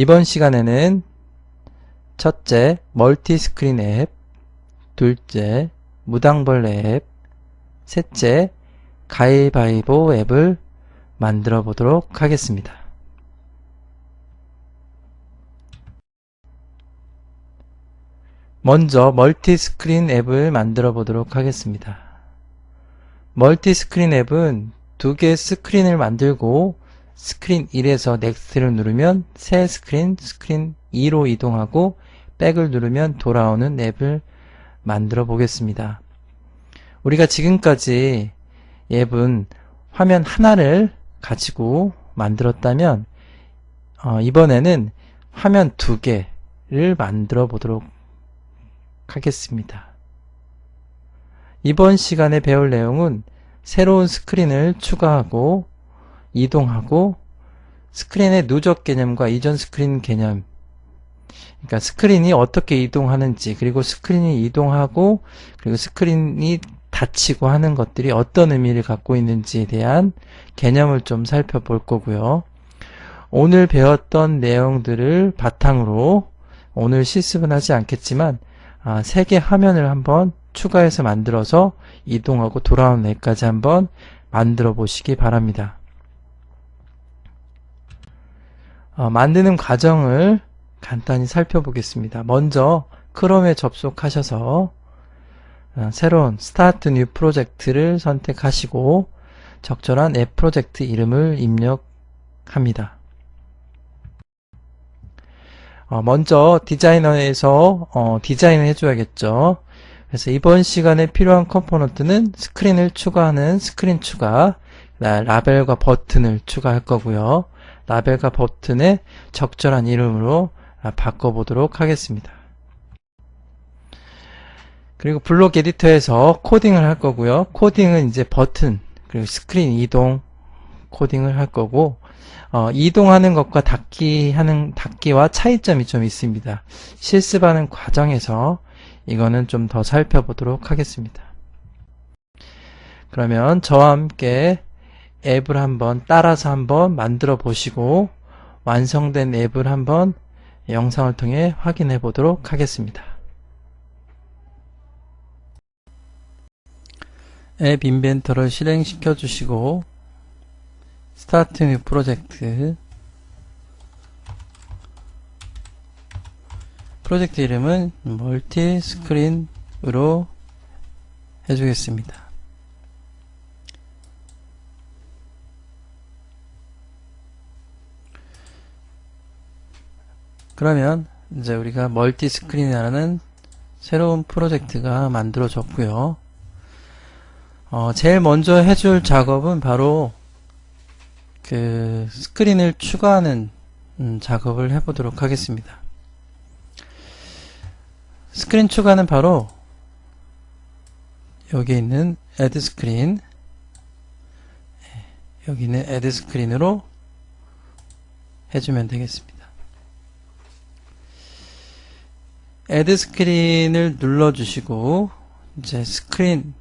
이번 시간에는 첫째, 멀티스크린 앱, 둘째, 무당벌레 앱, 셋째, 가위바위보 앱을 만들어 보도록 하겠습니다. 먼저 멀티스크린 앱을 만들어 보도록 하겠습니다. 멀티스크린 앱은 두 개의 스크린을 만들고 스크린 1에서 넥스트를 누르면 새 스크린, 스크린 2로 이동하고 백을 누르면 돌아오는 앱을 만들어 보겠습니다. 우리가 지금까지 앱은 화면 하나를 가지고 만들었다면 어, 이번에는 화면 두 개를 만들어 보도록 하겠습니다. 이번 시간에 배울 내용은 새로운 스크린을 추가하고 이동하고 스크린의 누적 개념과 이전 스크린 개념 그러니까 스크린이 어떻게 이동하는지 그리고 스크린이 이동하고 그리고 스크린이 닫히고 하는 것들이 어떤 의미를 갖고 있는지에 대한 개념을 좀 살펴볼 거고요. 오늘 배웠던 내용들을 바탕으로 오늘 실습은 하지 않겠지만 아, 세개 화면을 한번 추가해서 만들어서 이동하고 돌아오는 앱까지 한번 만들어 보시기 바랍니다. 어, 만드는 과정을 간단히 살펴보겠습니다. 먼저 크롬에 접속하셔서 어, 새로운 스타트 뉴 프로젝트를 선택하시고 적절한 앱 프로젝트 이름을 입력합니다. 어, 먼저 디자이너에서 어, 디자인을 해줘야겠죠. 그래서 이번 시간에 필요한 컴포넌트는 스크린을 추가하는 스크린 추가, 라벨과 버튼을 추가할 거고요. 라벨과 버튼의 적절한 이름으로 바꿔보도록 하겠습니다. 그리고 블록 에디터에서 코딩을 할 거고요. 코딩은 이제 버튼, 그리고 스크린 이동 코딩을 할 거고, 어, 이동하는 것과 닫기 하는, 닫기와 차이점이 좀 있습니다. 실습하는 과정에서 이거는 좀 더 살펴보도록 하겠습니다. 그러면 저와 함께 앱을 한번 따라서 한번 만들어 보시고 완성된 앱을 한번 영상을 통해 확인해 보도록 하겠습니다. 앱 인벤터를 실행시켜 주시고 스타트 뉴 프로젝트 프로젝트 이름은 멀티 스크린으로 해주겠습니다. 그러면 이제 우리가 멀티 스크린이라는 새로운 프로젝트가 만들어졌고요. 어, 제일 먼저 해줄 작업은 바로 그 스크린을 추가하는 음, 작업을 해보도록 하겠습니다. 스크린 추가는 바로 여기 있는 add 스크린 여기 있는 add 스크린으로 해주면 되겠습니다. Add 스크린을 눌러주시고 이제 스크린